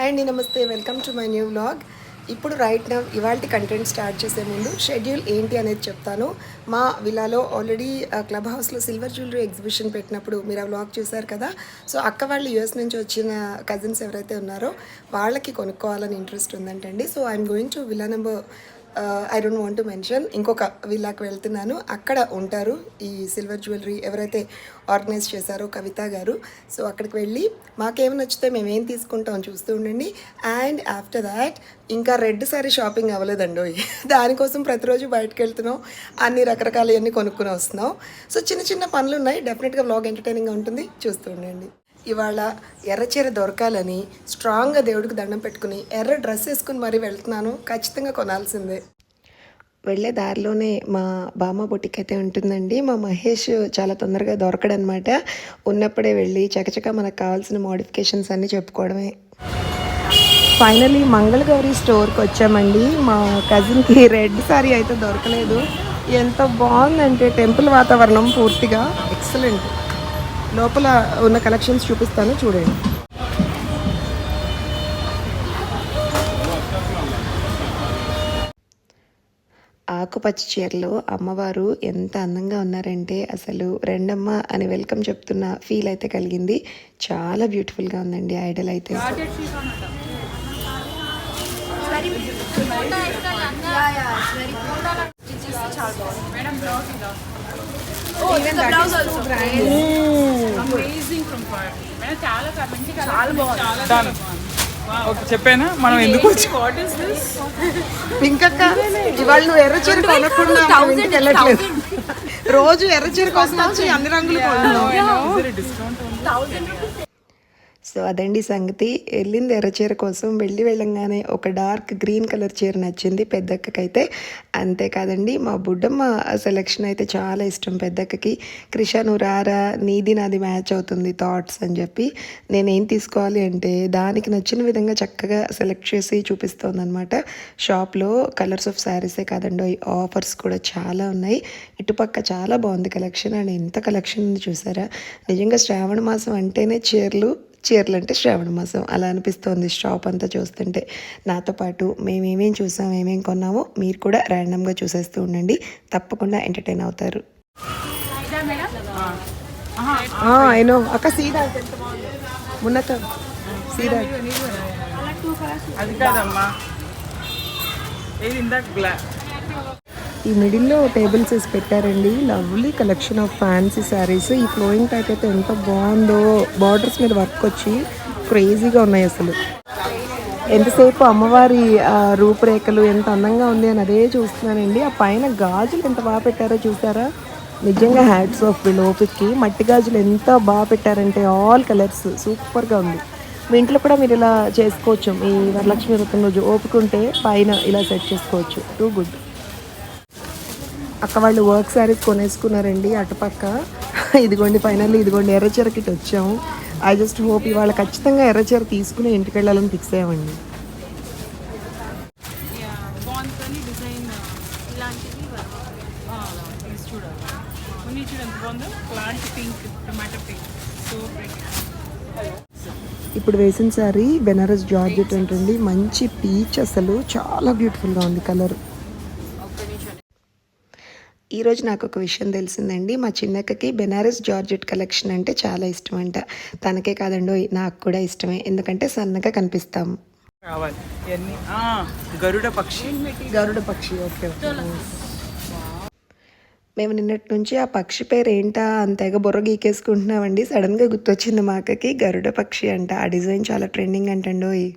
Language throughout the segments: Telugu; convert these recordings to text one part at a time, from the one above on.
హాయ్ అండి నమస్తే. Welcome to my new vlog. ఇప్పుడు రైట్ నా ఇవాళ కంటెంట్ స్టార్ట్ చేసే ముందు షెడ్యూల్ ఏంటి అనేది చెప్తాను. మా విలాలో ఆల్రెడీ క్లబ్ హౌస్లో సిల్వర్ జ్యువెలరీ ఎగ్జిబిషన్ పెట్టినప్పుడు మీరు ఆ వ్లాగ్ చూశారు కదా. సో అక్క వాళ్ళు యూఎస్ నుంచి వచ్చిన కజిన్స్ ఎవరైతే ఉన్నారో వాళ్ళకి కొనుక్కోవాలని interest ఉందంటండి. So I'm going to villa number I don't want to mention ఇంకొక విల్లాకి వెళ్తున్నాను. అక్కడ ఉంటారు ఈ సిల్వర్ జ్యువెలరీ ఎవరైతే ఆర్గనైజ్ చేశారో కవిత గారు. సో అక్కడికి వెళ్ళి మాకేం నచ్చితే మేము ఏం తీసుకుంటాం చూస్తూ ఉండండి. అండ్ ఆఫ్టర్ దాట్ ఇంకా రెడ్ సారీ షాపింగ్ అవ్వలేదండి. దానికోసం ప్రతిరోజు బయటకు వెళ్తున్నాం. అన్ని రకరకాలవన్నీ కొనుక్కుని వస్తున్నాం. సో చిన్న చిన్న పనులు ఉన్నాయి. డెఫినెట్గా బ్లాగ్ ఎంటర్టైనింగ్గా ఉంటుంది. చూస్తూ ఉండండి. ఇవాళ ఎర్రచీర దొరకాలని స్ట్రాంగ్గా దేవుడికి దండం పెట్టుకుని ఎర్ర డ్రెస్ వేసుకుని మరీ వెళ్తున్నాను. ఖచ్చితంగా కొనాల్సిందే. వెళ్ళే దారిలోనే మా బామ్మ బొటిక్ అయితే ఉంటుందండి. మా మహేష్ చాలా తొందరగా దొరకడనమాట. ఉన్నప్పుడే వెళ్ళి చకచక మనకు కావాల్సిన మోడిఫికేషన్స్ అన్నీ చెప్పుకోవడమే. ఫైనలీ మంగళగౌరి స్టోర్కి వచ్చామండి. మా కజిన్కి రెడ్ సారీ అయితే దొరకలేదు. ఎంత బాగుందంటే టెంపుల్ వాతావరణం పూర్తిగా. ఎక్సలెంట్ లోపల ఉన్న కలెక్షన్స్ చూపిస్తాను చూడండి. ఆకుపచ్చ చీరలో అమ్మవారు ఎంత అందంగా ఉన్నారంటే అసలు రెండమ్మ అని వెల్కమ్ చెప్తున్న ఫీల్ అయితే కలిగింది. చాలా బ్యూటిఫుల్గా ఉందండి ఐడల్ అయితే. ఓకే చెప్పానా? మనం ఎందుకు ఇంకక్క ఇవాళ నువ్వు ఎర్ర చీర కొనకుండా ఇంటికి వెళ్ళట్లేదు. రోజు ఎర్ర చీర కోసం వచ్చి అన్ని రంగులు డిస్కౌంట్ సో అదండి సంగతి. వెళ్ళింది ఎర్ర చీర కోసం. వెళ్ళి వెళ్ళంగానే ఒక డార్క్ గ్రీన్ కలర్ చీర నచ్చింది పెద్దక్కకైతే. అంతేకాదండి మా బుడ్డమ్మ సెలెక్షన్ అయితే చాలా ఇష్టం పెద్దక్కకి. క్రిషా నువ్వు రారా? నీది నాది మ్యాచ్ అవుతుంది. థాట్స్ అని చెప్పి నేనేం తీసుకోవాలి అంటే దానికి నచ్చిన విధంగా చక్కగా సెలెక్ట్ చేసి చూపిస్తోందనమాట షాప్లో కలర్స్ ఆఫ్ శారీసే కాదండి ఆఫర్స్ కూడా చాలా ఉన్నాయి. ఇటుపక్క చాలా బాగుంది కలెక్షన్. అండ్ ఎంత కలెక్షన్ ఉంది చూసారా? నిజంగా శ్రావణ మాసం అంటేనే చీరలు చీరలు అంటే శ్రావణ మాసం. అలా అనిపిస్తోంది షాప్ అంతా చూస్తుంటే. నాతో పాటు మేమేమేం చూసాం ఏమేం కొన్నామో మీరు కూడా ర్యాండమ్గా చూసేస్తూ ఉండండి. తప్పకుండా ఎంటర్టైన్ అవుతారు. అయినో అక్క సీదా ఉన్నత సీదా. అది కాదమ్మా. ఏది ఇందాక ఈ మిడిల్లో టేబుల్స్ వేసి పెట్టారండి. Lovely collection of fancy saris. ఈ ఫ్లోయింగ్ టైప్ అయితే ఎంత బాగుందో బార్డర్స్ మీద వర్క్ వచ్చి క్రేజీగా ఉన్నాయి అసలు. ఎంతసేపు అమ్మవారి ఆ, రూపురేఖలు ఎంత అందంగా ఉంది అని అదే చూస్తున్నానండి. ఆ పైన గాజులు ఎంత బాగా పెట్టారో చూసారా? నిజంగా హ్యాట్స్ ఆఫ్ లోపలికి మట్టి గాజులు ఎంత బాగా పెట్టారంటే ఆల్ కలర్స్ సూపర్గా ఉంది. మీ ఇంట్లో కూడా మీరు ఇలా చేసుకోవచ్చు. ఈ వరలక్ష్మి వ్రతం రోజు ఓపుకుంటే పైన ఇలా సెట్ చేసుకోవచ్చు. Too good. అక్క వాళ్ళు వర్క్ శారీస్ కొనేసుకున్నారండి అటుపక్క. ఇదిగోండి ఫైనల్లీ ఇదిగోండి ఎర్రచీరకి వచ్చాము. ఐ జస్ట్ హోప్ ఇవాళ ఖచ్చితంగా ఎర్రచీర తీసుకుని ఇంటికి వెళ్ళాలని ఫిక్స్ అయ్యామండి. ఇప్పుడు వేసిన సారీ బెనారస్ జార్జెట్ ఉంటుంది మంచి పీచ్ అసలు చాలా బ్యూటిఫుల్గా ఉంది కలర్ ఈరోజు నాకు ఒక విషయం తెలిసిందండి. మా చిన్నక్కకి బెనారస్ జార్జెట్ కలెక్షన్ అంటే చాలా ఇష్టం అంట తనకే కాదండో నాకు కూడా ఇష్టమే. ఎందుకంటే సన్నగా కనిపిస్తాం. కావాలి. ఇవన్నీ ఆ, గరుడ పక్షి. గరుడ పక్షి ఓకే మేము నిన్నటి నుంచి ఆ పక్షి పేరు ఏంటా అంతగా బుర్ర గీకేసుకుంటున్నామండి. సడన్గా గుర్తొచ్చింది మా అక్కకి గరుడ పక్షి అంట. ఆ డిజైన్ చాలా ట్రెండింగ్ అంటండోయ్.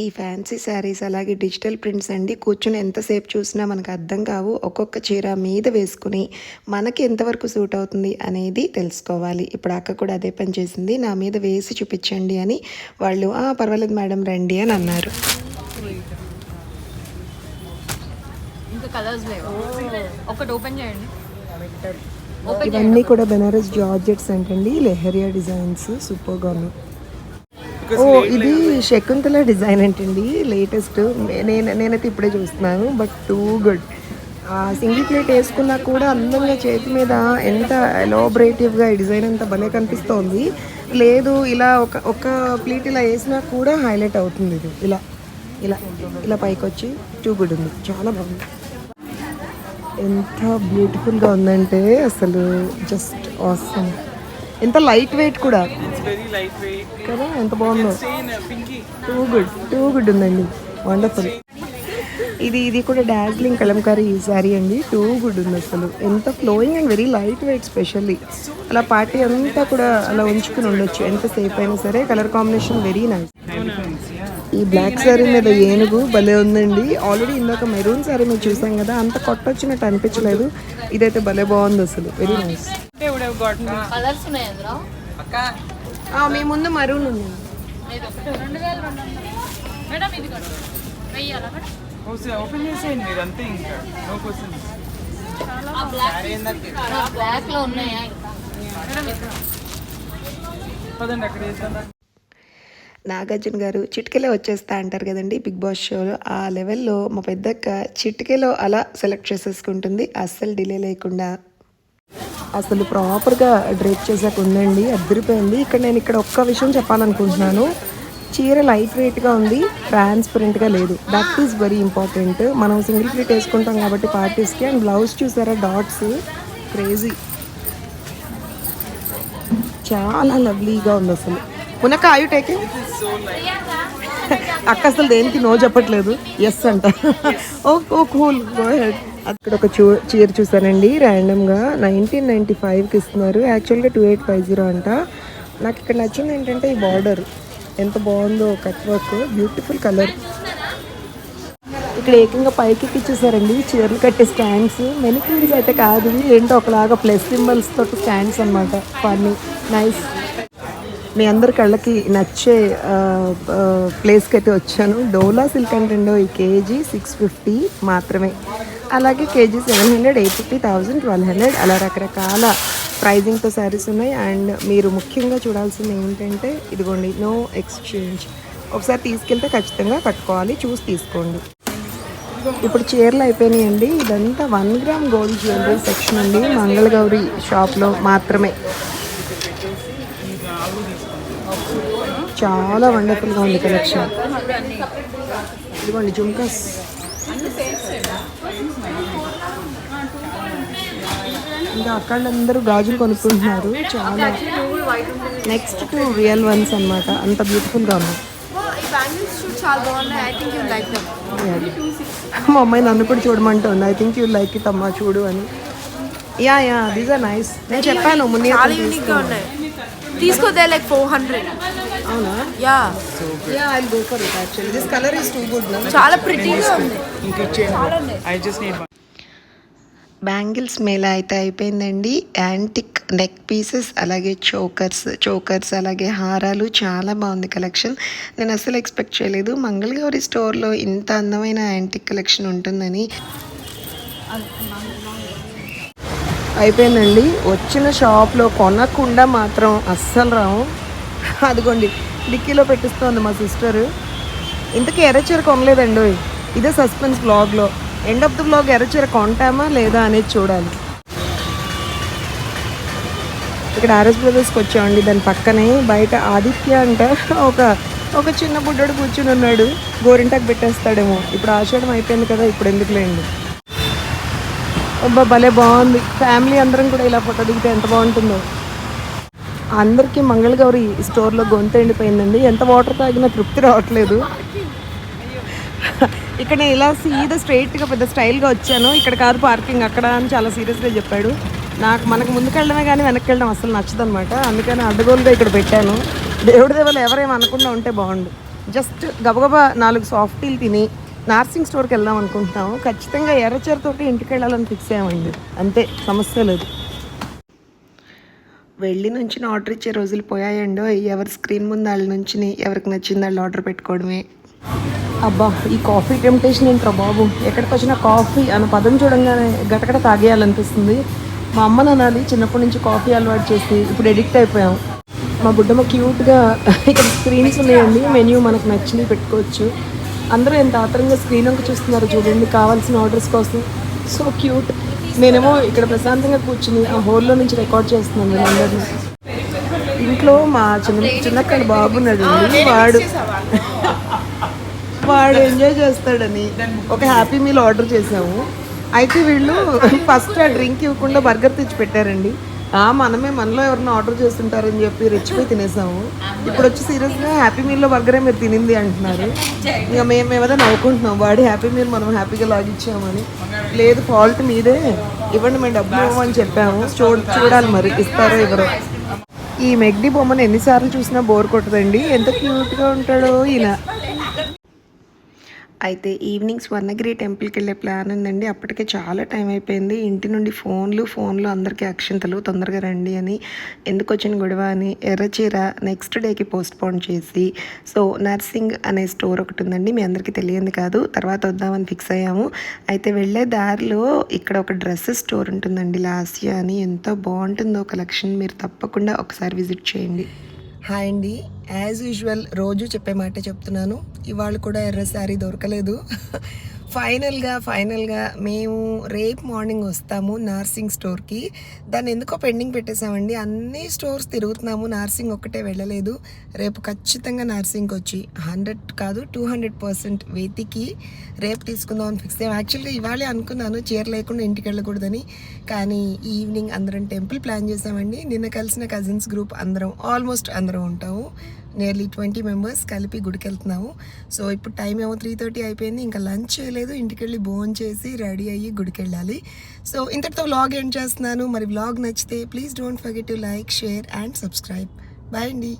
ఈ ఫ్యాన్సీ శారీస్ అలాగే డిజిటల్ ప్రింట్స్ అండి. కూర్చుని ఎంతసేపు చూసినా మనకు అర్థం కావు. ఒక్కొక్క చీర మీద వేసుకుని మనకి ఎంతవరకు సూట్ అవుతుంది అనేది తెలుసుకోవాలి. ఇప్పుడు అక్క కూడా అదే పని చేసింది. నా మీద వేసి చూపించండి అని వాళ్ళు "ఆ, పర్వాలేదు మేడం రండి అని అన్నారు. ఇంకా కలర్స్ లేవు? ఒకటి ఓపెన్ చేయండి. ఇవన్నీ కూడా బెనారస్ జార్జెట్స్ అంటండి. లెహరియా డిజైన్స్ సూపర్గా ఉన్నాయి. ఓ ఇది శకుంతల డిజైన్ అంటండి లేటెస్ట్ నేను నేనైతే ఇప్పుడే చూస్తున్నాను but too good single plate వేసుకున్నా కూడా అందంగా చేతి మీద ఎంత ఎలాబరేటివ్గా ఈ డిజైన్ అంతా భలే కనిపిస్తోంది. లేదు ఇలా ఒక ఒక ప్లీట్ ఇలా వేసినా కూడా హైలైట్ అవుతుంది ఇది. ఇలా ఇలా ఇలా పైకి వచ్చి టూ గుడ్ ఉంది. చాలా బాగుంది. ఎంత బ్యూటిఫుల్గా ఉందంటే అసలు జస్ట్ ఆసమ్ ఎంత లైట్ వెయిట్ కూడా. కదా ఎంత బాగుందో. టూ గుడ్ టూ గుడ్ ఉందండి. వండర్ఫుల్ ఇది ఇది కూడా డార్జిలింగ్ కలంకారీ శారీ అండి. టూ గుడ్ ఉంది అసలు. ఎంత flowing and very light weight specially అలా పార్టీ అంతా కూడా అలా ఉంచుకుని ఉండొచ్చు. ఎంత సేఫ్ అయినా సరే కలర్ కాంబినేషన్ వెరీ నైస్ ఈ బ్లాక్ శారీ మీద ఏనుగు భలే ఉందండి. ఆల్రెడీ ఇందాక మెరూన్ శారీ మీద చూసాం కదా అంత కొట్టొచ్చినట్టు అనిపించలేదు. ఇదైతే భలే బాగుంది అసలు. వెరీ నైస్ కలర్స్ ఉన్నాయి అందులో? Akka. మీ ముందు మరూన్ ఉంది. మేడం ఇది open చేసేయండి మీరు అంతే ఇంకా. నో క్వశ్చన్స్ బ్లాక్లో ఉన్నాయా? పదండి అక్కడ నాగార్జున గారు చిటికెలో వచ్చేస్తా అంటారు కదండి బిగ్ బాస్ షోలో. ఆ లెవెల్లో మా పెద్దక్క చిటికెలో అలా సెలెక్ట్ చేసేసుకుంటుంది. అస్సలు డిలే లేకుండా. అసలు ప్రాపర్గా డ్రేప్ చేసాక ఉందండి అద్దరిపోయింది. ఇక్కడ నేను ఇక్కడ ఒక్క విషయం చెప్పాలనుకుంటున్నాను. చీర లైట్ వెయిట్గా ఉంది ట్రాన్స్పరెంట్గా లేదు. దట్ ఈస్ వెరీ ఇంపార్టెంట్ మనం సింగిల్ ప్లేట్ వేసుకుంటాం కాబట్టి పార్టీస్కి అండ్ బ్లౌజ్ చూసారా డాట్స్ క్రేజీ చాలా లవ్లీగా ఉంది అసలు. మునక ఆయు టేకింగ్ అక్క అసలు దేనికి నో చెప్పట్లేదు. ఎస్ అంట. Oh oh cool go ahead అక్కడ ఒక చూ చీర చూసానండి ర్యాండమ్గా నైన్టీన్ నైంటీ ఫైవ్కి ఇస్తున్నారు. యాక్చువల్గా టూ ఎయిట్ ఫైవ్ జీరో అంట. నాకు ఇక్కడ నచ్చింది ఏంటంటే ఈ బార్డర్ ఎంత బాగుందో కట్ వర్క్ బ్యూటిఫుల్ కలర్ ఇక్కడ ఏకంగా పైకి ఇచ్చేసారండి చీరలు కట్టే స్టాండ్స్ మెనిక్యూర్స్ అయితే కాదు. ఏంటో ఒకలాగా ప్లస్ సింబల్స్ తోటి స్టాండ్స్ అనమాట ఫన్నీ నైస్ మీ అందరి కళ్ళకి నచ్చే ప్లేస్కి అయితే వచ్చాను. డోలా సిల్క్ అంటండో ఈ కేజీ సిక్స్ ఫిఫ్టీ మాత్రమే. అలాగే KG seven hundred eight fifty thousand twelve hundred అలా రకరకాల ప్రైజింగ్తో శారీస్ ఉన్నాయి. అండ్ మీరు ముఖ్యంగా చూడాల్సింది ఏంటంటే ఇదిగోండి నో ఎక్స్చేంజ్. ఒకసారి తీసుకెళ్తే ఖచ్చితంగా కట్టుకోవాలి. చూసి తీసుకోండి. ఇప్పుడు చీరలు అయిపోయినాయండి ఇదంతా one gram gold jewellery section అండి. మంగళగౌరి షాప్లో మాత్రమే. చాలా వండర్ఫుల్గా ఉంది కలెక్షన్ ఇదిగోండి జుమ్కాస్. ఇంకా అక్కడందరూ గాజులు కొనుక్కుంటున్నారు. చాలా. నెక్స్ట్ టు రియల్ వన్స్ అన్నమాట. అంత బ్యూటిఫుల్గా దమ్ మా అమ్మాయి నన్ను కూడా చూడమంటుంది. I think you like it అమ్మా చూడు అని. Yeah yeah these are nice నేను చెప్పాను ముందు తీసుకోదే లైక్ ఫోర్ హండ్రెడ్ అవునా? Yeah. Yeah I go for it actually this colour is too good చాలా ప్రిటీగా ఉంది. ఇంక ఇచ్చేయండి I just need bangles mela అయితే అయిపోయిందండి. యాంటిక్ నెక్ పీసెస్ అలాగే చోకర్స్ చోకర్స్ అలాగే హారాలు చాలా బాగుంది కలెక్షన్ నేను అసలు ఎక్స్పెక్ట్ చేయలేదు. మంగళగౌరి స్టోర్లో ఇంత అందమైన యాంటిక్ కలెక్షన్ ఉంటుందని. అయిపోయిందండి. వచ్చిన షాప్లో కొనకుండా మాత్రం అస్సలు రాము అదిగోండి డిక్కీలో పెట్టిస్తోంది మా సిస్టర్. ఇంతకీ ఎర్రచీర కొనలేదండి. ఇదే సస్పెన్స్ బ్లాగ్లో ఎండ్ ఆఫ్ ద బ్లాగ్ ఎర్రచీర కొంటామా లేదా అనేది చూడాలి. ఇక్కడ ఆర్ఎస్ బ్రదర్స్కి వచ్చామండి దాని పక్కనే బయట ఆదిత్య అంట ఒక ఒక చిన్న బుడ్డోడు కూర్చుని ఉన్నాడు. గోరింటాకు పెట్టేస్తాడేమో. ఇప్పుడు ఆషాఢం అయిపోయింది కదా ఇప్పుడు ఎందుకులేండి. అబ్బా భలే బాగుంది. ఫ్యామిలీ అందరం కూడా ఇలా ఫోటో దిగితే ఎంత బాగుంటుందో. అందరికీ మంగళగౌరి స్టోర్లో గొంతు ఎండిపోయిందండి. ఎంత వాటర్ తాగినా తృప్తి రావట్లేదు. ఇక్కడ నేను ఇలా సీదా స్ట్రైట్గా పెద్ద స్టైల్గా వచ్చాను. ఇక్కడ కాదు పార్కింగ్ అక్కడ అని చాలా సీరియస్గా చెప్పాడు. నాకు మనకు ముందుకెళ్ళడమే కానీ వెనక్కి వెళ్ళడం అసలు నచ్చదు అనమాట అందుకని అడ్డగోలుగా ఇక్కడ పెట్టాను. దేవుడి దేవాలు ఎవరేం అనకుండా ఉంటే బాగుండు. జస్ట్ గబగబా నాలుగు సాఫ్టీలు తిని నార్సింగ్ స్టోర్కి వెళ్దాం అనుకుంటున్నాము. ఖచ్చితంగా ఎర్రచీరతోటి ఇంటికి వెళ్ళాలని ఫిక్స్ అయ్యామండి. అంతే సమస్య లేదు. వెళ్ళి నుంచి ఆర్డర్ ఇచ్చే రోజులు పోయాయండో ఎవరి స్క్రీన్ ముందు వాళ్ళ నుంచి ఎవరికి నచ్చింది వాళ్ళు ఆర్డర్ పెట్టుకోవడమే. అబ్బా ఈ కాఫీ టెంప్టేషన్ ఏంట్రా బాబు? ఎక్కడికి వచ్చిన కాఫీ అన్న పదం చూడంగానే గటగట తాగేయాలనిపిస్తుంది. మా అమ్మ నాన్నది చిన్నప్పటి నుంచి కాఫీ అలవాటు చేసి ఇప్పుడు ఎడిక్ట్ అయిపోయాం. మా బుడ్డమ్మ క్యూట్గా ఇక్కడ స్క్రీన్స్ ఉన్నాయండి మెన్యూ మనకు నచ్చినవి పెట్టుకోవచ్చు. అందరూ ఎంత ఆతరంగా స్క్రీన్ వంక చూస్తున్నారు చూడండి కావాల్సిన ఆర్డర్స్ కోసం. సో క్యూట్ నేనేమో ఇక్కడ ప్రశాంతంగా కూర్చుని ఆ హోల్లో నుంచి రికార్డ్ చేస్తున్నాను వీళ్ళందరినీ ఇంట్లో మా చిన్న చిన్నక్కడ బాబున్నాడు వాడు వాడు ఎంజాయ్ చేస్తాడని ఒక హ్యాపీ మీల్ ఆర్డర్ చేసాము అయితే వీళ్ళు ఫస్ట్ ఆ డ్రింక్ ఇవ్వకుండా బర్గర్ తెచ్చి పెట్టారండి. మనమే మనలో ఎవరైనా ఆర్డర్ చేస్తుంటారని చెప్పి రెచ్చిపోయి తినేసాము. ఇప్పుడు వచ్చి సీరియస్గా హ్యాపీ మీల్లో బర్గరే మీరు తినింది అంటున్నారు. ఇక మేము ఏమైనా నవ్వుకుంటున్నాం. వాడి హ్యాపీ మీల్ మనం హ్యాపీగా లాగిచ్చామని లేదు ఫాల్ట్ మీదే. ఇవ్వండి మేము డబ్బులు ఇవ్వమని చెప్పాము. చూడ చూడాలి మరి. ఇస్తారో ఇవ్వరో. ఈ మెగ్డి బొమ్మను ఎన్నిసార్లు చూసినా బోర్ కొట్టదండి. ఎంత క్యూట్గా ఉంటాడో ఈయన. అయితే ఈవినింగ్ స్వర్ణగిరి టెంపుల్కి వెళ్ళే ప్లాన్ ఉందండి. అప్పటికే చాలా టైం అయిపోయింది. ఇంటి నుండి ఫోన్లు ఫోన్లు అందరికీ అక్షింతలు తొందరగా రండి అని ఎందుకు వచ్చిన గొడవ అని ఎర్రచీర నెక్స్ట్ డేకి పోస్ట్ పోన్ చేసి సో నర్సింగ్ అనే స్టోర్ ఒకటి ఉందండి. మీ అందరికీ తెలియంది కాదు. తర్వాత వద్దామని ఫిక్స్ అయ్యాము. అయితే వెళ్ళే దారిలో ఇక్కడ ఒక డ్రెస్సెస్ స్టోర్ ఉంటుందండి. లాస్యా అని. ఎంత బాగుంటుందో కలెక్షన్ మీరు తప్పకుండా ఒకసారి విజిట్ చేయండి. హాయ్ అండి. యాజ్ యూజువల్ రోజు చెప్పే మాట చెప్తున్నాను. ఇవాళ కూడా ఎర్ర శారీ దొరకలేదు. ఫైనల్గా ఫైనల్గా మేము రేపు మార్నింగ్ వస్తాము నర్సింగ్ స్టోర్కి. దాన్ని ఎందుకో పెండింగ్ పెట్టేసామండి అన్ని స్టోర్స్ తిరుగుతున్నాము. నర్సింగ్ ఒక్కటే వెళ్ళలేదు. రేపు ఖచ్చితంగా నర్సింగ్కి వచ్చి హండ్రెడ్ కాదు టూ హండ్రెడ్ పర్సెంట్ వెతికి రేపు తీసుకుందాం అని ఫిక్స్ అయ్యాం. యాక్చువల్గా ఇవాళే అనుకున్నాను చీర లేకుండా ఇంటికి వెళ్ళకూడదని. కానీ ఈవినింగ్ అందరం టెంపుల్ ప్లాన్ చేసామండి నిన్న కలిసిన కజిన్స్ గ్రూప్ అందరం ఆల్మోస్ట్ అందరం ఉంటాము. నియర్లీ ట్వంటీ మెంబర్స్ కలిపి గుడికి వెళ్తున్నాము సో ఇప్పుడు టైం ఏమో త్రీ థర్టీ అయిపోయింది. ఇంకా లంచ్ చేయలేదు. ఇంటికి వెళ్ళి భోజనం చేసి రెడీ అయ్యి గుడికి వెళ్ళాలి సో ఇంతటితో వ్లాగ్ ఎండ్ చేస్తున్నాను. మరి వ్లాగ్ నచ్చితే please don't forget to like share and subscribe bye అండి.